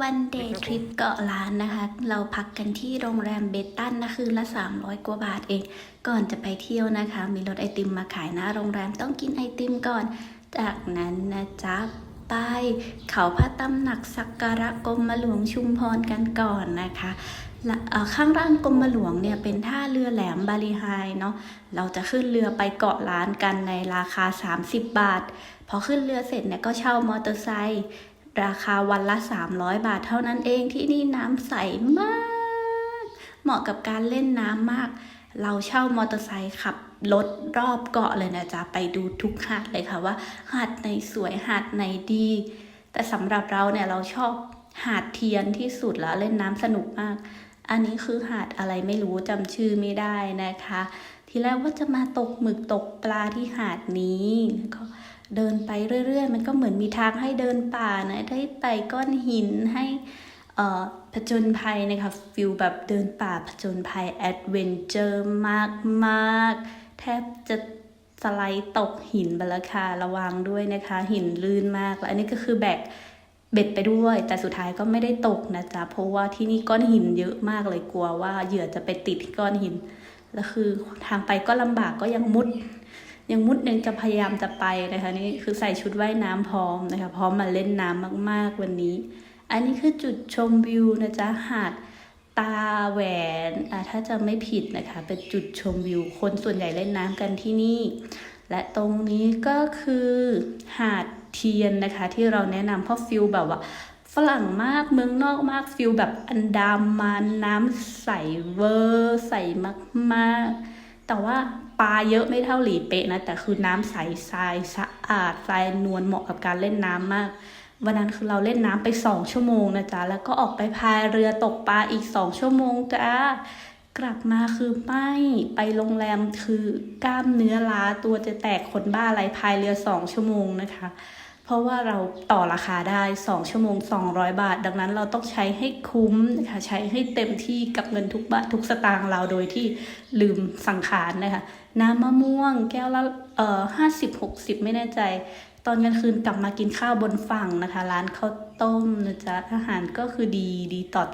วันเดย์ทริปเกาะล้านนะคะ เราพักกันที่โรงแรมเบตตันนะคืนละ 300 กว่าบาทเอง ก่อนจะไปเที่ยวนะคะ มีรถไอติมมาขายหน้าโรงแรมต้องกินไอติมก่อน จากนั้นนะจ๊ะไปเขาพระตำหนักสักการะกรมหลวงชุมพรกันก่อนนะคะและเอ่อข้างล่างกรมหลวงเนี่ยเป็นท่าเรือแหลมบาลีไฮเนาะ เราจะขึ้นเรือไปเกาะล้านกันในราคา 30 บาท พอขึ้นเรือเสร็จเนี่ยก็เช่ามอเตอร์ไซค์ ราคาวันละ 300 บาทเท่านั้นเองที่นี่น้ำใสมาก เหมาะกับการเล่นน้ำมาก เราเช่ามอเตอร์ไซค์ขับรถรอบเกาะเลยนะจ๊ะ ไปดูทุกหาดเลยค่ะว่า หาดไหนสวยหาดไหนดี แต่สำหรับเราเนี่ยเราชอบหาดเทียนที่สุดแล้วเล่นน้ำสนุกมาก อันนี้คือหาดอะไรไม่รู้จำชื่อไม่ได้นะคะ ทีแรกว่าจะมาตกหมึกตกปลาที่หาดนี้แล้วก็เดินไปเรื่อย ๆ มันก็เหมือนมีทางให้เดินป่านะได้ไต่ก้อนหินให้เอ่อผจญภัยนะคะฟิลแบบเดินป่าผจญภัยแอดเวนเจอร์มากๆแทบจะสไลด์ตกหินไปแล้วค่ะระวังด้วยนะคะ หินลื่นมาก แล้วอันนี้ก็คือแบก เบ็ดไปด้วย แต่สุดท้ายก็ไม่ได้ตกนะจ๊ะ เพราะว่าที่นี่ก้อนหินเยอะมากเลยกลัวว่าเหยื่อจะไปติดที่ก้อนหิน แล้วคือทางไปก็ลำบากก็ยังมุด ยังมุดยังจะพยายามจะไปนะคะนี่คือใส่ชุดว่ายน้ำพร้อมนะคะพร้อมมาเล่นน้ำมาก ๆวันนี้ อันนี้คือจุดชมวิวนะจ๊ะหาดตาแหวนอะถ้าจะไม่ผิดนะคะ เป็นจุดชมวิว คนส่วนใหญ่เล่นน้ำกันที่นี่ และตรงนี้ก็คือหาดเทียนนะคะ ที่เราแนะนำเพราะฟิลแบบว่า ฝรั่งมากเมืองนอกมากฟิลแบบอันดามันน้ำใสเวอร์ใสมากๆ แต่ว่าปลาเยอะไม่เท่าหลีเป๊ะนะ แต่คือน้ำใสทรายสะอาดทรายนวลเหมาะกับการเล่นน้ำมากวันนั้นคือเราเล่นน้ำไปสองชั่วโมงนะจ๊ะ แล้วก็ออกไปพายเรือตกปลาอีกสองชั่วโมงจ้า กลับมาคือไม่ไปโรงแรมคือกล้ามเนื้อล้าตัวจะแตกคนบ้าอะไรพายเรือสองชั่วโมงนะคะ เพราะว่าเราต่อราคาได้2ชั่วโมง 200 บาท ดังนั้นเราต้องใช้ให้คุ้มนะคะใช้ให้เต็มที่กับเงินทุกบาททุกสตางค์เราโดยที่ลืมสังขารนะคะน้ำมะม่วงแก้วละเอ่อห้าสิบหกสิบไม่แน่ใจตอนกลางคืนกลับมากินข้าวบนฝั่งนะคะ ร้านข้าวต้มนะจ๊ะอาหารก็คือดีดีต่อ